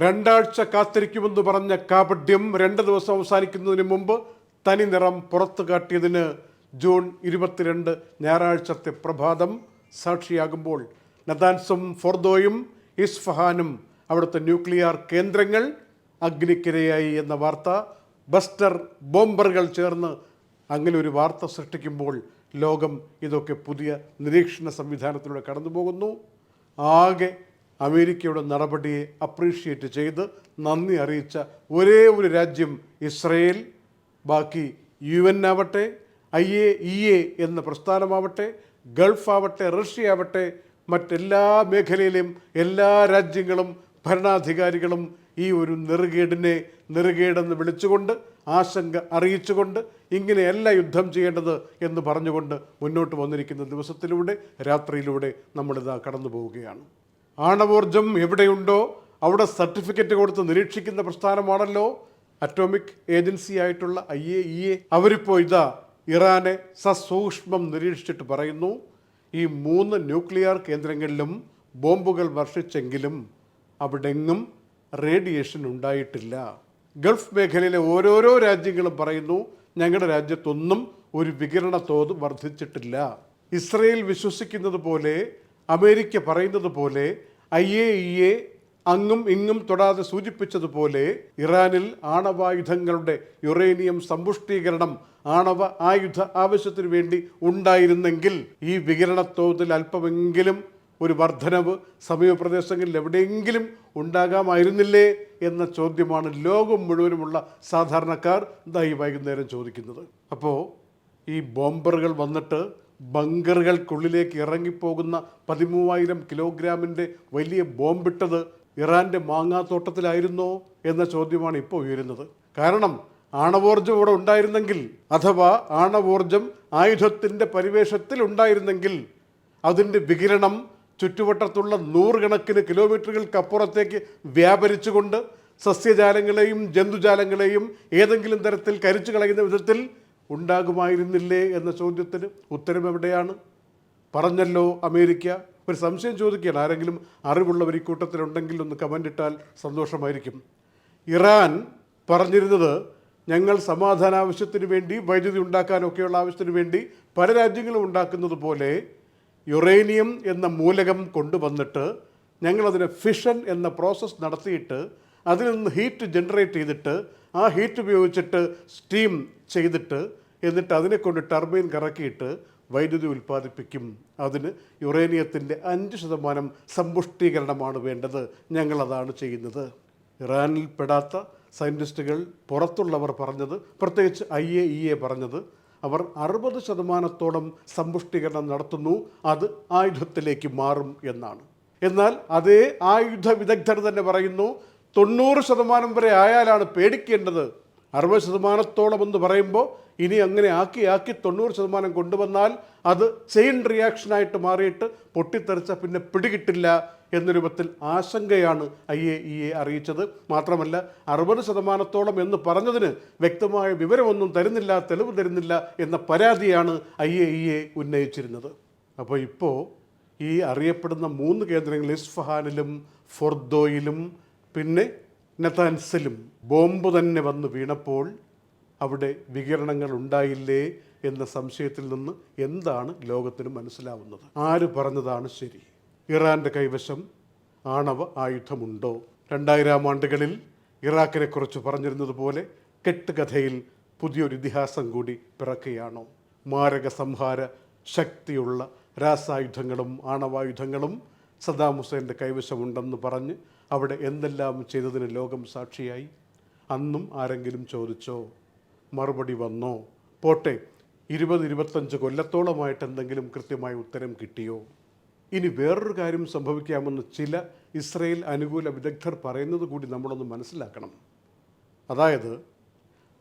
രണ്ടാഴ്ച കാത്തിരിക്കുമെന്ന് പറഞ്ഞ കാപഡ്യം രണ്ട് ദിവസം അവസാനിക്കുന്നതിന് മുമ്പ് തനി നിറം പുറത്തു കാട്ടിയതിന് ജൂൺ ഇരുപത്തിരണ്ട് ഞായറാഴ്ചത്തെ പ്രഭാതം സാക്ഷിയാകുമ്പോൾ നദാൻസും ഫോർദോയും ഇസ്ഫഹാനും അവിടുത്തെ ന്യൂക്ലിയർ കേന്ദ്രങ്ങൾ അഗ്നിക്കിരയായി എന്ന വാർത്ത ബസ്റ്റർ ബോംബറുകൾ ചേർന്ന് അങ്ങനെ ഒരു വാർത്ത സൃഷ്ടിക്കുമ്പോൾ ലോകം ഇതൊക്കെ പുതിയ നിരീക്ഷണ സംവിധാനത്തിലൂടെ കടന്നു പോകുന്നു ആകെ അമേരിക്കയുടെ നടപടിയെ അപ്രീഷിയേറ്റ് ചെയ്ത് നന്ദി അറിയിച്ച ഒരേ ഒരു രാജ്യം ഇസ്രയേൽ. ബാക്കി യു എൻ ആവട്ടെ ഐ എ ഇ എ എന്ന പ്രസ്ഥാനമാവട്ടെ ഗൾഫ് ആവട്ടെ റഷ്യ ആവട്ടെ മറ്റെല്ലാ മേഖലയിലെയും എല്ലാ രാജ്യങ്ങളും ഭരണാധികാരികളും ഈ ഒരു നെറുകേടിനെ നെറുകേടെന്ന് വിളിച്ചുകൊണ്ട് ആശങ്ക അറിയിച്ചുകൊണ്ട് ഇങ്ങനെയല്ല യുദ്ധം ചെയ്യേണ്ടത് എന്ന് പറഞ്ഞുകൊണ്ട് മുന്നോട്ട് വന്നിരിക്കുന്ന ദിവസത്തിലൂടെ രാത്രിയിലൂടെ നമ്മളിതാ കടന്നു പോവുകയാണ് ആണവോർജം എവിടെയുണ്ടോ അവിടെ സർട്ടിഫിക്കറ്റ് കൊടുത്ത് നിരീക്ഷിക്കുന്ന പ്രസ്ഥാനമാണല്ലോ. അറ്റോമിക് ഏജൻസി ആയിട്ടുള്ള ഐ എ ഇ എ അവരിപ്പോൾ ഇതാ ഇറാനെ സസൂക്ഷ്മം നിരീക്ഷിച്ചിട്ട് പറയുന്നു. ഈ മൂന്ന് ന്യൂക്ലിയർ കേന്ദ്രങ്ങളിലും ബോംബുകൾ വർഷിച്ചെങ്കിലും അവിടെങ്ങും റേഡിയേഷൻ ഉണ്ടായിട്ടില്ല. ഗൾഫ് മേഖലയിലെ ഓരോരോ രാജ്യങ്ങളും പറയുന്നു ഞങ്ങളുടെ രാജ്യത്തൊന്നും ഒരു വികിരണ തോത് വർദ്ധിച്ചിട്ടില്ല. ഇസ്രയേൽ വിശ്വസിക്കുന്നത് പോലെ അമേരിക്ക പറയുന്നത് പോലെ ഐ എ ഇ എ അങ്ങും ഇങ്ങും തൊടാതെ സൂചിപ്പിച്ചതുപോലെ ഇറാനിൽ ആണവായുധങ്ങളുടെ യുറേനിയം സമ്പുഷ്ടീകരണം ആണവ ആയുധ ആവശ്യത്തിന് വേണ്ടി ഉണ്ടായിരുന്നെങ്കിൽ ഈ വികിരണ തോതിൽ അല്പമെങ്കിലും ഒരു വർധനവ് സമീപപ്രദേശങ്ങളിൽ എവിടെയെങ്കിലും ഉണ്ടാകാമായിരുന്നില്ലേ എന്ന ചോദ്യമാണ് ലോകം മുഴുവനുമുള്ള സാധാരണക്കാർ ഇതായി വൈകുന്നേരം ചോദിക്കുന്നത്. അപ്പോൾ ഈ ബോംബറുകൾ വന്നിട്ട് ബങ്കറുകൾക്കുള്ളിലേക്ക് ഇറങ്ങിപ്പോകുന്ന പതിമൂവായിരം കിലോഗ്രാമിന്റെ വലിയ ബോംബിട്ടത് ഇറാന്റെ മാങ്ങാത്തോട്ടത്തിലായിരുന്നോ എന്ന ചോദ്യമാണ് ഇപ്പോൾ ഉയരുന്നത്. കാരണം ആണവോർജം ഇവിടെ ഉണ്ടായിരുന്നെങ്കിൽ അഥവാ ആണവോർജം ആയുധത്തിന്റെ പരിവേഷത്തിൽ ഉണ്ടായിരുന്നെങ്കിൽ അതിന്റെ വികിരണം ചുറ്റുവട്ടത്തുള്ള നൂറുകണക്കിന് കിലോമീറ്ററുകൾക്കപ്പുറത്തേക്ക് വ്യാപരിച്ചുകൊണ്ട് സസ്യജാലങ്ങളെയും ജന്തുജാലങ്ങളെയും ഏതെങ്കിലും തരത്തിൽ കരിച്ചു കളയുന്ന വിധത്തിൽ ഉണ്ടാകുമായിരുന്നില്ലേ എന്ന ചോദ്യത്തിന് ഉത്തരം എവിടെയാണ്? പറഞ്ഞല്ലോ അമേരിക്ക. ഒരു സംശയം ചോദിക്കുകയാണ് ആരെങ്കിലും അറിവുള്ളവർ ഈ കൂട്ടത്തിലുണ്ടെങ്കിൽ ഒന്ന് കമന്റ് ഇട്ടാൽ സന്തോഷമായിരിക്കും. ഇറാൻ പറഞ്ഞിരുന്നത് ഞങ്ങൾ സമാധാന ആവശ്യത്തിന് വേണ്ടി വൈദ്യുതി ഉണ്ടാക്കാനൊക്കെയുള്ള ആവശ്യത്തിന് വേണ്ടി പല രാജ്യങ്ങളും ഉണ്ടാക്കുന്നത് പോലെ യുറേനിയം എന്ന മൂലകം കൊണ്ടുവന്നിട്ട് ഞങ്ങളതിനെ ഫിഷൻ എന്ന പ്രോസസ്സ് നടത്തിയിട്ട് അതിൽ നിന്ന് ഹീറ്റ് ജനറേറ്റ് ചെയ്തിട്ട് ആ ഹീറ്റ് ഉപയോഗിച്ചിട്ട് സ്റ്റീം ചെയ്തിട്ട് എന്നിട്ട് അതിനെ കൊണ്ട് ടർബൈൻ കറക്കിയിട്ട് വൈദ്യുതി ഉൽപ്പാദിപ്പിക്കും. അതിന് യുറേനിയത്തിന്റെ അഞ്ച് ശതമാനം സമ്പുഷ്ടീകരണമാണ് വേണ്ടത്. ഞങ്ങളതാണ് ചെയ്യുന്നത്. ഇറാനിൽ പെടാത്ത സയന്റിസ്റ്റുകൾ പുറത്തുള്ളവർ പറഞ്ഞത് പ്രത്യേകിച്ച് ഐ എ ഇ എ പറഞ്ഞത്. അവർ അറുപത് ശതമാനത്തോളം സമ്പുഷ്ടീകരണം നടത്തുന്നു അത് ആയുധത്തിലേക്ക് മാറും എന്നാണ്. എന്നാൽ അതേ ആയുധ വിദഗ്ധർ തന്നെ പറയുന്നു തൊണ്ണൂറ് ശതമാനം വരെ ആയാലാണ് പേടിക്കേണ്ടത്. അറുപത് ശതമാനത്തോളം എന്ന് പറയുമ്പോൾ ഇനി അങ്ങനെ ആക്കി ആക്കി തൊണ്ണൂറ് ശതമാനം കൊണ്ടുവന്നാൽ അത് ചെയിൻ റിയാക്ഷനായിട്ട് മാറിയിട്ട് പൊട്ടിത്തെറിച്ച പിന്നെ പിടികിട്ടില്ല എന്ന രൂപത്തിൽ ആശങ്കയാണ് ഐ എ ഇ എ അറിയിച്ചത്. മാത്രമല്ല അറുപത് ശതമാനത്തോളം എന്ന് പറഞ്ഞതിന് വ്യക്തമായ വിവരമൊന്നും തരുന്നില്ല തെളിവ് തരുന്നില്ല എന്ന പരാതിയാണ് ഐ എ ഇ എ ഉന്നയിച്ചിരുന്നത്. അപ്പോൾ ഇപ്പോൾ ഈ അറിയപ്പെടുന്ന മൂന്ന് കേന്ദ്രങ്ങൾ ഇസ്ഫഹാനിലും ഫൊർദോയിലും പിന്നെ നെതാൻസിലും ബോംബ് തന്നെ വന്ന് വീണപ്പോൾ അവിടെ വികിരണങ്ങൾ ഉണ്ടായില്ലേ എന്ന സംശയത്തിൽ നിന്ന് എന്താണ് ലോകത്തിന് മനസ്സിലാവുന്നത്? ആര് പറഞ്ഞതാണ് ശരി? ഇറാന്റെ കൈവശം ആണവ ആയുധമുണ്ടോ? രണ്ടായിരം ആണ്ടുകളിൽ ഇറാഖിനെ കുറിച്ച് പറഞ്ഞിരുന്നത് പോലെ കെട്ടുകഥയിൽ പുതിയൊരു ഇതിഹാസം കൂടി പിറക്കുകയാണോ? മാരക സംഹാര ശക്തിയുള്ള രാസായുധങ്ങളും ആണവായുധങ്ങളും സദാം ഹുസൈന്റെ കൈവശമുണ്ടെന്ന് പറഞ്ഞ് അവിടെ എന്തെല്ലാം ചെയ്തതിന് ലോകം സാക്ഷിയായി? അന്നും ആരെങ്കിലും ചോദിച്ചോ? മറുപടി വന്നോ? പോട്ടെ ഇരുപത് ഇരുപത്തഞ്ച് കൊല്ലത്തോളമായിട്ട് എന്തെങ്കിലും കൃത്യമായ ഉത്തരം കിട്ടിയോ? ഇനി വേറൊരു കാര്യം സംഭവിക്കാമെന്ന് ചില ഇസ്രയേൽ അനുകൂല വിദഗ്ധർ പറയുന്നത് കൂടി നമ്മളൊന്ന് മനസ്സിലാക്കണം. അതായത്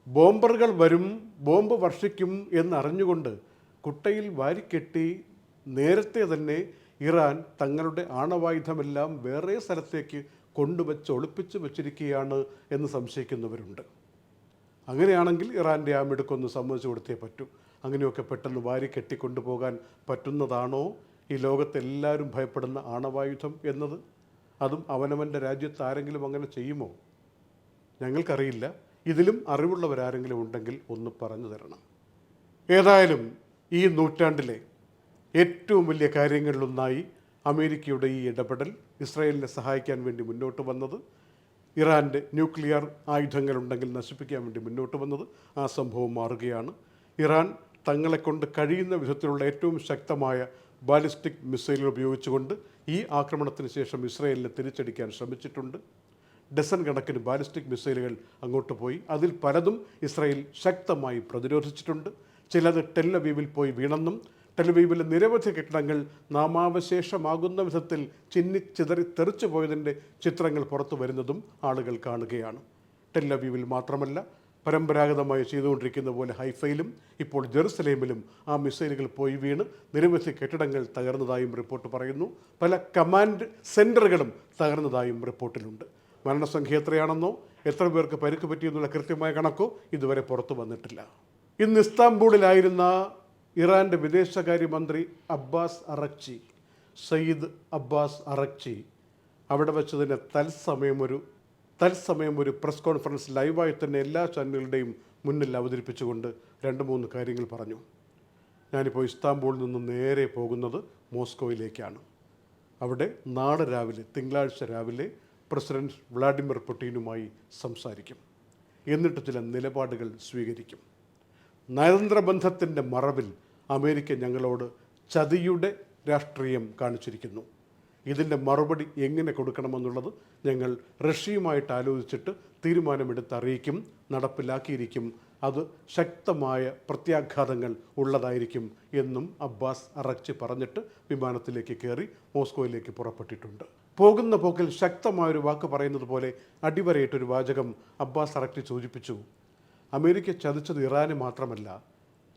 ബോംബറുകൾ വരും ബോംബ് വർഷിക്കും എന്നറിഞ്ഞുകൊണ്ട് കുട്ടയിൽ വാരിക്കെട്ടി നേരത്തെ തന്നെ ഇറാൻ തങ്ങളുടെ ആണവായുധമെല്ലാം വേറെ സ്ഥലത്തേക്ക് കൊണ്ടുവച്ച് ഒളിപ്പിച്ച് വച്ചിരിക്കുകയാണ് എന്ന് സംശയിക്കുന്നവരുണ്ട്. അങ്ങനെയാണെങ്കിൽ ഇറാന്റെ ആ മിടുക്കൊന്ന് സമ്മതിച്ചു കൊടുത്തേ പറ്റൂ. അങ്ങനെയൊക്കെ പെട്ടെന്ന് വാരി കെട്ടിക്കൊണ്ടുപോകാൻ പറ്റുന്നതാണോ? ഈ ലോകത്തെല്ലാവരും ഭയപ്പെടുന്ന ആണവായുധം എന്നത്? അതും അവനവന്റെ രാജ്യത്ത് ആരെങ്കിലും അങ്ങനെ ചെയ്യുമോ? ഞങ്ങൾക്കറിയില്ല. ഇതിലും അറിവുള്ളവരാരെങ്കിലും ഉണ്ടെങ്കിൽ ഒന്ന് പറഞ്ഞു തരണം. ഏതായാലും ഈ നൂറ്റാണ്ടിലെ ഏറ്റവും വലിയ കാര്യങ്ങളിലൊന്നായി അമേരിക്കയുടെ ഈ ഇടപെടൽ ഇസ്രായേലിനെ സഹായിക്കാൻ വേണ്ടി മുന്നോട്ട് വന്നത് ഇറാന്റെ ന്യൂക്ലിയർ ആയുധങ്ങളുണ്ടെങ്കിൽ നശിപ്പിക്കാൻ വേണ്ടി മുന്നോട്ട് വന്നത് ആ സംഭവം മാറുകയാണ്. ഇറാൻ തങ്ങളെ കൊണ്ട് കഴിയുന്ന വിധത്തിലുള്ള ഏറ്റവും ശക്തമായ ബാലിസ്റ്റിക് മിസൈലുകൾ ഉപയോഗിച്ചുകൊണ്ട് ഈ ആക്രമണത്തിന് ശേഷം ഇസ്രയേലിനെ തിരിച്ചടിക്കാൻ ശ്രമിച്ചിട്ടുണ്ട്. ഡസൻ കണക്കിന് ബാലിസ്റ്റിക് മിസൈലുകൾ അങ്ങോട്ട് പോയി. അതിൽ പലതും ഇസ്രയേൽ ശക്തമായി പ്രതിരോധിച്ചിട്ടുണ്ട്. ചിലത് ടെല്ലവീവിൽ പോയി വീണെന്നും ടെലവീവിലെ നിരവധി കെട്ടിടങ്ങൾ നാമാവശേഷമാകുന്ന വിധത്തിൽ ചിന്നി ചിതറി തെറിച്ചു പോയതിന്റെ ചിത്രങ്ങൾ പുറത്തു വരുന്നതും ആളുകൾ കാണുകയാണ്. ടെല്ലവീവിൽ മാത്രമല്ല പരമ്പരാഗതമായി ചെയ്തുകൊണ്ടിരിക്കുന്ന പോലെ ഹൈഫയിലും ഇപ്പോൾ ജെറുസലേമിലും ആ മിസൈലുകൾ പോയി വീണ് നിരവധി കെട്ടിടങ്ങൾ തകർന്നതായും റിപ്പോർട്ട് പറയുന്നു. പല കമാൻഡ് സെന്ററുകളും തകർന്നതായും റിപ്പോർട്ടിലുണ്ട്. മരണസംഖ്യ എത്രയാണെന്നോ എത്ര പേർക്ക് പരിക്ക് പറ്റിയെന്നുള്ള കൃത്യമായ കണക്കോ ഇതുവരെ പുറത്തു വന്നിട്ടില്ല. ഇന്ന് ഇസ്താംബൂളിലായിരുന്ന ഇറാന്റെ വിദേശകാര്യമന്ത്രി Abbas Araghchi Seyed Abbas Araghchi അവിടെ വെച്ച് തന്നെ തത്സമയം ഒരു തത്സമയം ഒരു പ്രസ് കോൺഫറൻസ് ലൈവായി തന്നെ എല്ലാ ചാനലുകളുടെയും മുന്നിൽ അവതരിപ്പിച്ചുകൊണ്ട് രണ്ട് മൂന്ന് കാര്യങ്ങൾ പറഞ്ഞു. ഞാനിപ്പോൾ ഇസ്താംബൂളിൽ നിന്ന് നേരെ പോകുന്നത് മോസ്കോയിലേക്കാണ്. അവിടെ നാളെ രാവിലെ തിങ്കളാഴ്ച രാവിലെ പ്രസിഡന്റ് വ്ളാഡിമിർ പുടിനുമായി സംസാരിക്കും. എന്നിട്ട് ചില നിലപാടുകൾ സ്വീകരിക്കും. നയതന്ത്ര ബന്ധത്തിന്റെ മറവിൽ അമേരിക്ക ഞങ്ങളോട് ചതിയുടെ രാഷ്ട്രീയം കാണിച്ചിരിക്കുന്നു. ഇതിന്റെ മറുപടി എങ്ങനെ കൊടുക്കണമെന്നുള്ളത് ഞങ്ങൾ റഷ്യയുമായിട്ട് ആലോചിച്ചിട്ട് തീരുമാനമെടുത്ത് അറിയിക്കും നടപ്പിലാക്കിയിരിക്കും. അത് ശക്തമായ പ്രത്യാഘാതങ്ങൾ ഉള്ളതായിരിക്കും എന്നും അബ്ബാസ് അറച്ച് പറഞ്ഞിട്ട് വിമാനത്തിലേക്ക് കയറി മോസ്കോയിലേക്ക് പുറപ്പെട്ടിട്ടുണ്ട്. പോകുന്ന പോക്കിൽ ശക്തമായൊരു വാക്ക് പറയുന്നത് പോലെ അടിവരയിട്ടൊരു വാചകം അബ്ബാസ് അറക്റ്റി സൂചിപ്പിച്ചു. അമേരിക്ക ചതിച്ചത് ഇറാന് മാത്രമല്ല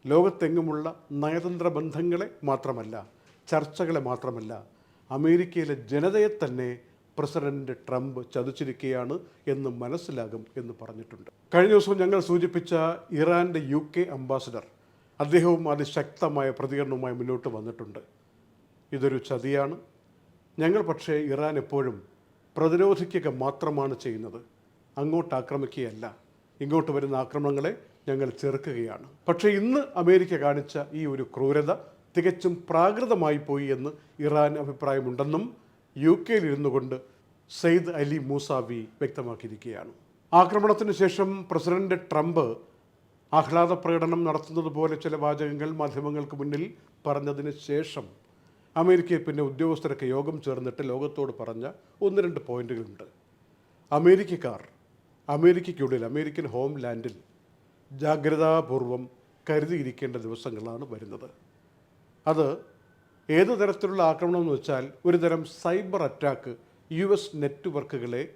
ലോകത്തെങ്ങുമുള്ള നയതന്ത്ര ബന്ധങ്ങളെ മാത്രമല്ല ചർച്ചകളെ മാത്രമല്ല അമേരിക്കയിലെ ജനതയെ തന്നെ പ്രസിഡന്റ് ട്രംപ് ചതിച്ചിരിക്കുകയാണ് എന്ന് മനസ്സിലാകും എന്ന് പറഞ്ഞിട്ടുണ്ട്. കഴിഞ്ഞ ദിവസം ഞങ്ങൾ സൂചിപ്പിച്ച ഇറാന്റെ യു കെ അംബാസിഡർ അദ്ദേഹവും അതിശക്തമായ പ്രതികരണവുമായി മുന്നോട്ട് വന്നിട്ടുണ്ട്. ഇതൊരു ചതിയാണ്. ഞങ്ങൾ പക്ഷേ ഇറാൻ എപ്പോഴും പ്രതിരോധിക്കുക മാത്രമാണ് ചെയ്യുന്നത്. അങ്ങോട്ട് ആക്രമിക്കുകയല്ല. ഇങ്ങോട്ട് വരുന്ന ആക്രമണങ്ങളെ ഞങ്ങൾ ചെറുക്കുകയാണ്. പക്ഷേ ഇന്ന് അമേരിക്ക കാണിച്ച ഈ ഒരു ക്രൂരത തികച്ചും പ്രാകൃതമായി പോയി എന്ന് ഇറാൻ അഭിപ്രായമുണ്ടെന്നും യു കെയിൽ ഇരുന്നു കൊണ്ട് സെയ്ദ് അലി മൂസാവി വ്യക്തമാക്കിയിരിക്കുകയാണ്. ആക്രമണത്തിന് ശേഷം പ്രസിഡന്റ് ട്രംപ് ആഹ്ലാദ പ്രകടനം നടത്തുന്നത് പോലെ ചില വാചകങ്ങൾ മാധ്യമങ്ങൾക്ക് മുന്നിൽ പറഞ്ഞതിന് ശേഷം അമേരിക്കയിൽ പിന്നെ ഉദ്യോഗസ്ഥരൊക്കെ യോഗം ചേർന്നിട്ട് ലോകത്തോട് പറഞ്ഞ ഒന്ന് രണ്ട് പോയിന്റുകളുണ്ട്. അമേരിക്കക്കാർ അമേരിക്കയ്ക്കുള്ളിൽ അമേരിക്കൻ ഹോം ലാൻഡിൽ ജാഗ്രതാപൂർവം കരുതിയിരിക്കേണ്ട ദിവസങ്ങളാണ് വരുന്നത്. അത് ഏത് തരത്തിലുള്ള ആക്രമണം എന്ന് വെച്ചാൽ ഒരു തരം സൈബർ അറ്റാക്ക് യു എസ് നെറ്റ്വർക്കുകളെ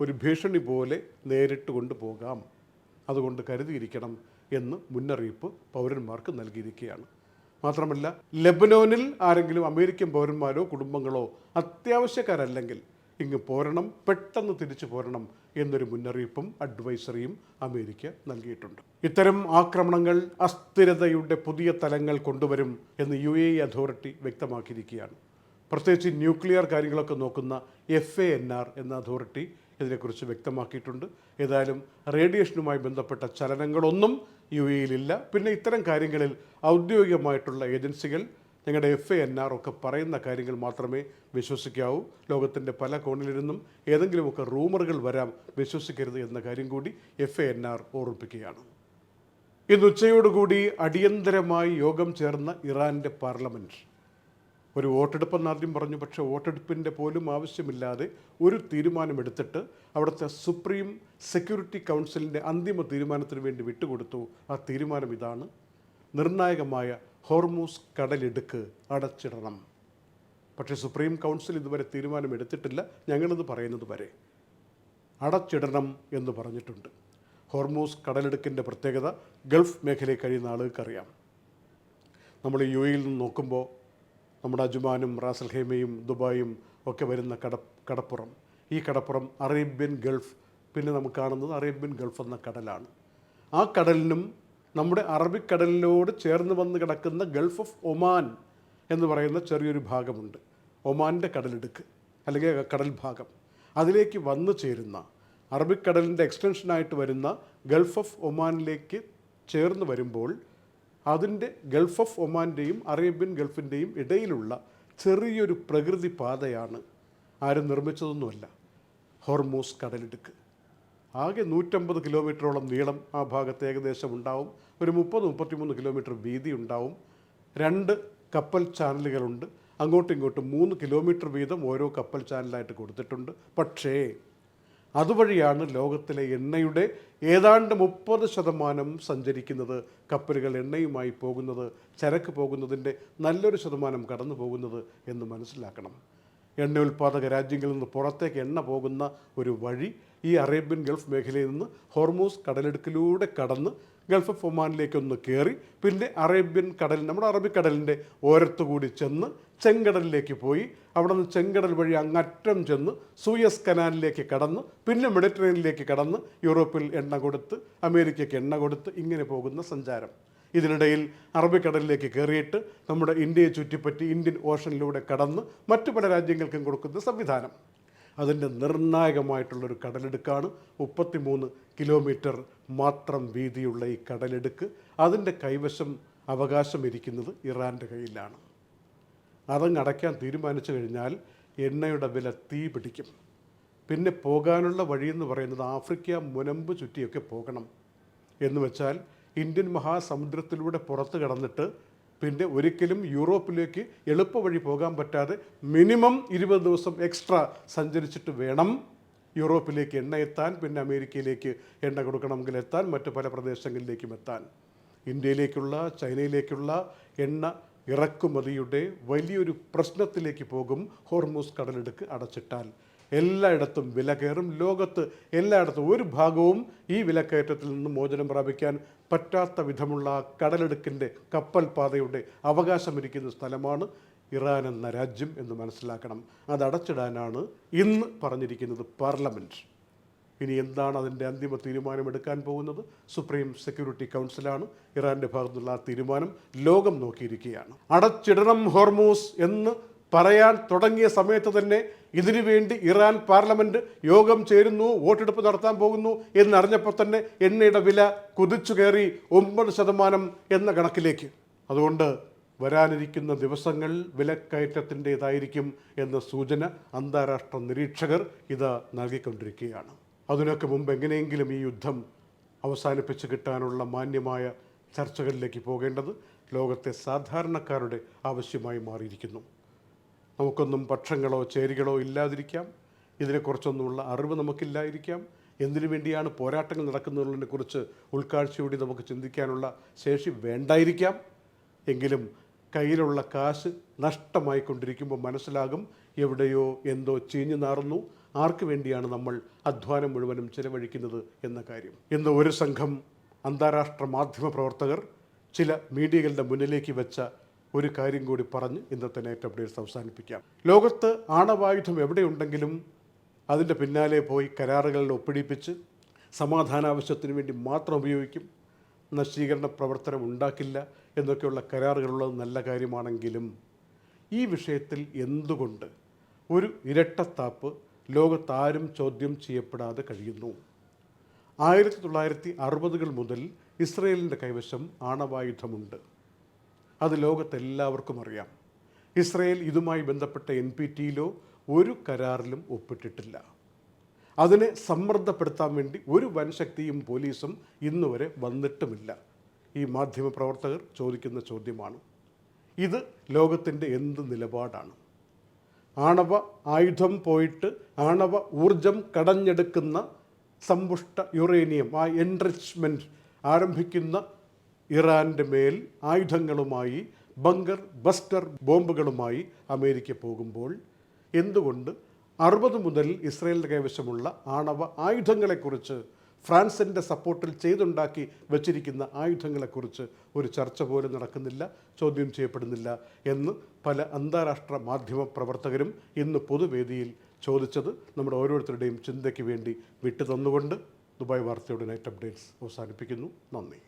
ഒരു ഭീഷണി പോലെ നേരിട്ട് കൊണ്ടുപോകാം അതുകൊണ്ട് കരുതിയിരിക്കണം എന്ന് മുന്നറിയിപ്പ് പൗരന്മാർക്ക് നൽകിയിരിക്കുകയാണ്. മാത്രമല്ല ലെബനോനിൽ ആരെങ്കിലും അമേരിക്കൻ പൗരന്മാരോ കുടുംബങ്ങളോ അത്യാവശ്യക്കാരല്ലെങ്കിൽ ഇങ്ങ് പോരണം പെട്ടെന്ന് തിരിച്ചു പോരണം എന്നൊരു മുന്നറിയിപ്പും അഡ്വൈസറിയും അമേരിക്ക നൽകിയിട്ടുണ്ട്. ഇത്തരം ആക്രമണങ്ങൾ അസ്ഥിരതയുടെ പുതിയ തലങ്ങൾ കൊണ്ടുവരും എന്ന് യു എ അതോറിറ്റി വ്യക്തമാക്കിയിരിക്കുകയാണ്. പ്രത്യേകിച്ച് ന്യൂക്ലിയർ കാര്യങ്ങളൊക്കെ നോക്കുന്ന എഫ് എ എൻ ആർ എന്ന അതോറിറ്റി ഇതിനെക്കുറിച്ച് വ്യക്തമാക്കിയിട്ടുണ്ട്. ഏതായാലും റേഡിയേഷനുമായി ബന്ധപ്പെട്ട ചലനങ്ങളൊന്നും യു എയിലില്ല പിന്നെ ഇത്തരം കാര്യങ്ങളിൽ ഔദ്യോഗികമായിട്ടുള്ള ഏജൻസികൾ ഞങ്ങളുടെ എഫ് എൻ ആർ ഒക്കെ പറയുന്ന കാര്യങ്ങൾ മാത്രമേ വിശ്വസിക്കാവൂ. ലോകത്തിന്റെ പല കോണിലിരുന്നും ഏതെങ്കിലുമൊക്കെ റൂമറുകൾ വരാം വിശ്വസിക്കരുത് എന്ന കാര്യം കൂടി എഫ് എൻ ആർ ഓർമ്മിപ്പിക്കുകയാണ്. ഇന്ന് ഉച്ചയോടുകൂടി അടിയന്തരമായി യോഗം ചേർന്ന ഇറാന്റെ പാർലമെന്റ് ഒരു വോട്ടെടുപ്പെന്ന് ആദ്യം പറഞ്ഞു പക്ഷേ വോട്ടെടുപ്പിന്റെ പോലും ആവശ്യമില്ലാതെ ഒരു തീരുമാനമെടുത്തിട്ട് അവിടുത്തെ സുപ്രീം സെക്യൂരിറ്റി കൗൺസിലിന്റെ അന്തിമ തീരുമാനത്തിന് വേണ്ടി വിട്ടുകൊടുത്തു. ആ തീരുമാനം ഇതാണ്. നിർണായകമായ ഹോർമൂസ് കടലിടുക്ക് അടച്ചിടണം. പക്ഷേ സുപ്രീം കൗൺസിൽ ഇതുവരെ തീരുമാനമെടുത്തിട്ടില്ല ഞങ്ങളിത് പറയുന്നത് വരെ അടച്ചിടണം എന്ന് പറഞ്ഞിട്ടുണ്ട്. ഹോർമൂസ് കടലിടുക്കിന്റെ പ്രത്യേകത ഗൾഫ് മേഖലയിൽ കഴിയുന്ന ആളുകൾക്കറിയാം. നമ്മൾ യു എയിൽ നിന്ന് നോക്കുമ്പോൾ നമ്മുടെ അജുമാനും റാസൽഹേമയും ദുബായും ഒക്കെ വരുന്ന കട കടപ്പുറം. ഈ കടപ്പുറം അറേബ്യൻ ഗൾഫ് പിന്നെ നമുക്ക് കാണുന്നത് അറേബ്യൻ ഗൾഫ് എന്ന കടലാണ്. ആ കടലിനും നമ്മുടെ അറബിക്കടലിനോട് ചേർന്ന് വന്ന് കിടക്കുന്ന ഗൾഫ് ഓഫ് ഒമാൻ എന്ന് പറയുന്ന ചെറിയൊരു ഭാഗമുണ്ട്. ഒമാന്റെ കടലിടുക്ക് അല്ലെങ്കിൽ കടൽ ഭാഗം. അതിലേക്ക് വന്നു ചേരുന്ന അറബിക്കടലിന്റെ എക്സ്റ്റൻഷനായിട്ട് വരുന്ന ഗൾഫ് ഓഫ് ഒമാനിലേക്ക് ചേർന്ന് വരുമ്പോൾ അതിന്റെ ഗൾഫ് ഓഫ് ഒമാന്റെയും അറേബ്യൻ ഗൾഫിന്റെയും ഇടയിലുള്ള ചെറിയൊരു പ്രകൃതി പാതയാണ് ആരും നിർമ്മിച്ചതൊന്നുമല്ല. ഹോർമോസ് കടലിടുക്ക്. ആകെ നൂറ്റമ്പത് കിലോമീറ്ററോളം നീളം ആ ഭാഗത്ത് ഏകദേശം ഉണ്ടാവും. ഒരു മുപ്പത് മുപ്പത്തിമൂന്ന് കിലോമീറ്റർ വീതി ഉണ്ടാവും. രണ്ട് കപ്പൽ ചാനലുകളുണ്ട്. അങ്ങോട്ടും ഇങ്ങോട്ടും മൂന്ന് കിലോമീറ്റർ വീതം ഓരോ കപ്പൽ ചാനലായിട്ട് കൊടുത്തിട്ടുണ്ട്. പക്ഷേ അതുവഴിയാണ് ലോകത്തിലെ എണ്ണയുടെ ഏതാണ്ട് മുപ്പത് ശതമാനം സഞ്ചരിക്കുന്നത്. കപ്പലുകൾ എണ്ണയുമായി പോകുന്നത് ചരക്ക് പോകുന്നതിന്റെ നല്ലൊരു ശതമാനം കടന്നു പോകുന്നത് എന്ന് മനസ്സിലാക്കണം. എണ്ണ ഉൽപ്പാദക രാജ്യങ്ങളിൽ നിന്ന് പുറത്തേക്ക് എണ്ണ പോകുന്ന ഒരു വഴി ഈ അറേബ്യൻ ഗൾഫ് മേഖലയിൽ നിന്ന് ഹോർമോസ് കടലെടുക്കിലൂടെ കടന്ന് ഗൾഫ് ഓഫ് ഒമാനിലേക്കൊന്ന് കയറി പിന്നെ അറേബ്യൻ കടൽ നമ്മുടെ അറബിക്കടലിന്റെ ഓരത്തു കൂടി ചെന്ന് ചെങ്കടലിലേക്ക് പോയി. അവിടെ നിന്ന് ചെങ്കടൽ വഴി അങ്ങറ്റം ചെന്ന് സൂയസ് കനാലിലേക്ക് കടന്ന് പിന്നെ മെഡിറ്ററേനിയനിലേക്ക് കടന്ന് യൂറോപ്പിൽ എണ്ണ കൊടുത്ത് അമേരിക്കയ്ക്ക് എണ്ണ കൊടുത്ത് ഇങ്ങനെ പോകുന്ന സഞ്ചാരം. ഇതിനിടയിൽ അറബിക്കടലിലേക്ക് കയറിയിട്ട് നമ്മുടെ ഇന്ത്യയെ ചുറ്റിപ്പറ്റി ഇന്ത്യൻ ഓഷനിലൂടെ കടന്ന് മറ്റു പല രാജ്യങ്ങൾക്കും കൊടുക്കുന്ന സംവിധാനം. അതിന്റെ നിർണായകമായിട്ടുള്ളൊരു കടലെടുക്കാണ്. മുപ്പത്തിമൂന്ന് കിലോമീറ്റർ മാത്രം വീതിയുള്ള ഈ കടലെടുക്ക്. അതിന്റെ കൈവശം അവകാശം ഇരിക്കുന്നത് ഇറാന്റെ കയ്യിലാണ്. അതങ്ങ് അടയ്ക്കാൻ തീരുമാനിച്ചു കഴിഞ്ഞാൽ എണ്ണയുടെ വില തീ പിടിക്കും. പിന്നെ പോകാനുള്ള വഴിയെന്ന് പറയുന്നത് ആഫ്രിക്ക മുനമ്പ് ചുറ്റിയൊക്കെ പോകണം. എന്ന് വെച്ചാൽ ഇന്ത്യൻ മഹാസമുദ്രത്തിലൂടെ പുറത്ത് കടന്നിട്ട് പിന്നെ ഒരിക്കലും യൂറോപ്പിലേക്ക് എളുപ്പ വഴി പോകാൻ പറ്റാതെ മിനിമം ഇരുപത് ദിവസം എക്സ്ട്രാ സഞ്ചരിച്ചിട്ട് വേണം യൂറോപ്പിലേക്ക് എണ്ണ എത്താൻ പിന്നെ അമേരിക്കയിലേക്ക് എണ്ണ കൊടുക്കണമെങ്കിൽ എത്താൻ മറ്റു പല പ്രദേശങ്ങളിലേക്കും എത്താൻ. ഇന്ത്യയിലേക്കുള്ള ചൈനയിലേക്കുള്ള എണ്ണ ഇറക്കുമതിയുടെ വലിയൊരു പ്രശ്നത്തിലേക്ക് പോകും ഹോർമൂസ് കടലെടുക്ക് അടച്ചിട്ടാൽ. എല്ലായിടത്തും വില കയറും. ലോകത്ത് എല്ലായിടത്തും ഒരു ഭാഗവും ഈ വിലക്കയറ്റത്തിൽ നിന്ന് മോചനം പ്രാപിക്കാൻ പറ്റാത്ത വിധമുള്ള കടലെടുക്കിന്റെ കപ്പൽ പാതയുടെ അവകാശമിരിക്കുന്ന സ്ഥലമാണ് ഇറാൻ എന്ന രാജ്യം എന്ന് മനസ്സിലാക്കണം. അത് അടച്ചിടാനാണ് ഇന്ന് പറഞ്ഞിരിക്കുന്നത് പാർലമെന്റ് ഇനി എന്താണ് അതിന്റെ അന്തിമ തീരുമാനമെടുക്കാൻ പോകുന്നത്? സുപ്രീം സെക്യൂരിറ്റി കൗൺസിലാണ് ഇറാന്റെ ഭാഗത്തുള്ള തീരുമാനം ലോകം നോക്കിയിരിക്കുകയാണ്. അടച്ചിടണം ഹോർമോസ് എന്ന് പറയാൻ തുടങ്ങിയ സമയത്ത് തന്നെ ഇതിനു വേണ്ടി ഇറാൻ പാർലമെന്റ് യോഗം ചേരുന്നു വോട്ടെടുപ്പ് നടത്താൻ പോകുന്നു എന്നറിഞ്ഞപ്പോൾ തന്നെ എണ്ണയുടെ വില കുതിച്ചു കയറി ഒമ്പത് ശതമാനം എന്ന കണക്കിലേക്ക്. അതുകൊണ്ട് വരാനിരിക്കുന്ന ദിവസങ്ങൾ വിലക്കയറ്റത്തിന്റെതായിരിക്കും എന്ന സൂചന അന്താരാഷ്ട്ര നിരീക്ഷകർ ഇത് നൽകിക്കൊണ്ടിരിക്കുകയാണ്. അതിനൊക്കെ മുമ്പ് എങ്ങനെയെങ്കിലും ഈ യുദ്ധം അവസാനിപ്പിച്ച് കിട്ടാനുള്ള മാന്യമായ ചർച്ചകളിലേക്ക് പോകേണ്ടത് ലോകത്തെ സാധാരണക്കാരുടെ ആവശ്യമായി മാറിയിരിക്കുന്നു. നമുക്കൊന്നും പക്ഷങ്ങളോ ചേരികളോ ഇല്ലാതിരിക്കാം. ഇതിനെക്കുറിച്ചൊന്നുമുള്ള അറിവ് നമുക്കില്ലായിരിക്കാം. എന്തിനു വേണ്ടിയാണ് പോരാട്ടങ്ങൾ നടക്കുന്നതിനെക്കുറിച്ച് ഉൾക്കാഴ്ചയോടെ നമുക്ക് ചിന്തിക്കാനുള്ള ശേഷി വേണ്ടായിരിക്കാം. എങ്കിലും കയ്യിലുള്ള കാശ് നഷ്ടമായിക്കൊണ്ടിരിക്കുമ്പോൾ മനസ്സിലാകും എവിടെയോ എന്തോ ചീഞ്ഞു നാറുന്നു. ആർക്ക് വേണ്ടിയാണ് നമ്മൾ അധ്വാനം മുഴുവനും ചിലവഴിക്കുന്നത് എന്ന കാര്യം. ഇന്ന് ഒരു സംഘം അന്താരാഷ്ട്ര മാധ്യമ പ്രവർത്തകർ ചില മീഡിയകളുടെ മുന്നിലേക്ക് വെച്ച ഒരു കാര്യം കൂടി പറഞ്ഞ് ഇന്നത്തെ നൈറ്റ് അപ്ഡേറ്റ്സ് അവസാനിപ്പിക്കാം. ലോകത്ത് ആണവായുധം എവിടെയുണ്ടെങ്കിലും അതിന്റെ പിന്നാലെ പോയി കരാറുകളിൽ ഒപ്പിടിപ്പിച്ച് സമാധാനാവശ്യത്തിന് വേണ്ടി മാത്രം ഉപയോഗിക്കും. നശീകരണ പ്രവർത്തനം ഉണ്ടാക്കില്ല എന്നൊക്കെയുള്ള കരാറുകളുള്ളത് നല്ല കാര്യമാണെങ്കിലും ഈ വിഷയത്തിൽ എന്തുകൊണ്ട് ഒരു ഇരട്ടത്താപ്പ് ലോകത്താരും ചോദ്യം ചെയ്യപ്പെടാതെ കഴിയുന്നു? ആയിരത്തി തൊള്ളായിരത്തി അറുപതുകൾ മുതൽ ഇസ്രയേലിന്റെ കൈവശം ആണവായുധമുണ്ട്. അത് ലോകത്തെല്ലാവർക്കും അറിയാം. ഇസ്രയേൽ ഇതുമായി ബന്ധപ്പെട്ട എൻ പി ടിയിലോ ഒരു കരാറിലും ഒപ്പിട്ടിട്ടില്ല. അതിനെ സമ്മർദ്ദപ്പെടുത്താൻ വേണ്ടി ഒരു വൻശക്തിയും പോലീസും ഇന്നുവരെ വന്നിട്ടുമില്ല. ഈ മാധ്യമപ്രവർത്തകർ ചോദിക്കുന്ന ചോദ്യമാണ്. ഇത് ലോകത്തിന്റെ എന്ത് നിലപാടാണ്? ആണവ ആയുധം പോയിട്ട് ആണവ ഊർജം കടഞ്ഞെടുക്കുന്ന സമ്പുഷ്ട യുറേനിയം ആ എൻറിച്ച്മെന്റ് ആരംഭിക്കുന്ന ഇറാന്റെ മേൽ ആയുധങ്ങളുമായി ബങ്കർ ബസ്റ്റർ ബോംബുകളുമായി അമേരിക്ക പോകുമ്പോൾ എന്തുകൊണ്ട് അറുപത് മുതൽ ഇസ്രയേലിന്റെ കൈവശമുള്ള ആണവ ആയുധങ്ങളെക്കുറിച്ച് ഫ്രാൻസിന്റെ സപ്പോർട്ടിൽ ചെയ്തുണ്ടാക്കി വച്ചിരിക്കുന്ന ആയുധങ്ങളെക്കുറിച്ച് ഒരു ചർച്ച പോലും നടക്കുന്നില്ല ചോദ്യം ചെയ്യപ്പെടുന്നില്ല എന്ന് പല അന്താരാഷ്ട്ര മാധ്യമ പ്രവർത്തകരും ഇന്ന് പൊതുവേദിയിൽ ചോദിച്ചത് നമ്മുടെ ഓരോരുത്തരുടെയും ചിന്തയ്ക്ക് വേണ്ടി വിട്ടു തന്നുകൊണ്ട് ദുബായ് വാർത്തയുടെ നൈറ്റ് അപ്ഡേറ്റ്സ് അവസാനിപ്പിക്കുന്നു. നന്ദി.